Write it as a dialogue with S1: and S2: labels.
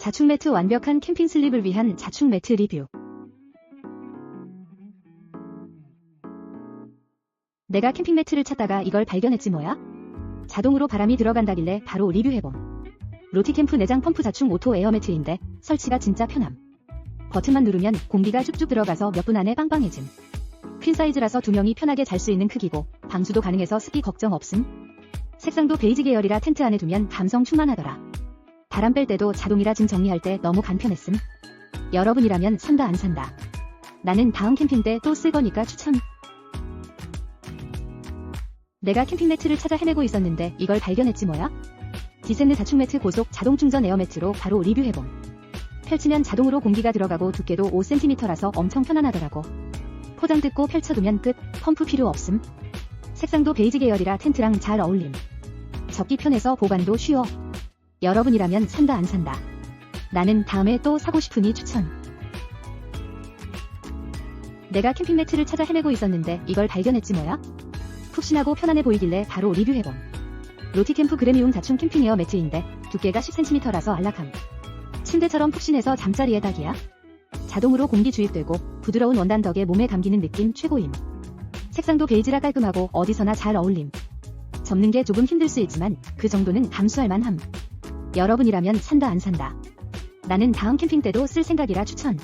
S1: 자충 매트 완벽한 캠핑 슬립을 위한 자충 매트 리뷰. 내가 캠핑 매트를 찾다가 이걸 발견했지 뭐야? 자동으로 바람이 들어간다길래 바로 리뷰해봄. 로티캠프 내장 펌프 자충 오토 에어 매트인데 설치가 진짜 편함. 버튼만 누르면 공기가 쭉쭉 들어가서 몇 분 안에 빵빵해짐. 퀸 사이즈라서 두 명이 편하게 잘 수 있는 크기고 방수도 가능해서 습기 걱정 없음. 색상도 베이지 계열이라 텐트 안에 두면 감성 충만하더라. 바람 뺄 때도 자동이라 짐 정리할 때 너무 간편했음. 여러분이라면 산다 안 산다. 나는 다음 캠핑 때 또 쓸 거니까 추천. 내가 캠핑 매트를 찾아 헤매고 있었는데 이걸 발견했지 뭐야? 디센느 자충 매트 고속 자동 충전 에어 매트로 바로 리뷰해봄. 펼치면 자동으로 공기가 들어가고 두께도 5cm라서 엄청 편안하더라고. 포장 뜯고 펼쳐두면 끝, 펌프 필요 없음. 색상도 베이지 계열이라 텐트랑 잘 어울림. 접기 편해서 보관도 쉬워. 여러분이라면 산다 안 산다. 나는 다음에 또 사고 싶으니 추천. 내가 캠핑 매트를 찾아 헤매고 있었는데 이걸 발견했지 뭐야? 푹신하고 편안해 보이길래 바로 리뷰해봄. 로티캠프 그레미움 자충 캠핑 에어 매트인데 두께가 10cm라서 안락함. 침대처럼 푹신해서 잠자리에 딱이야. 자동으로 공기 주입되고 부드러운 원단 덕에 몸에 감기는 느낌 최고임. 색상도 베이지라 깔끔하고 어디서나 잘 어울림. 접는 게 조금 힘들 수 있지만 그 정도는 감수할 만함. 여러분이라면 산다 안 산다. 나는 다음 캠핑 때도 쓸 생각이라 추천.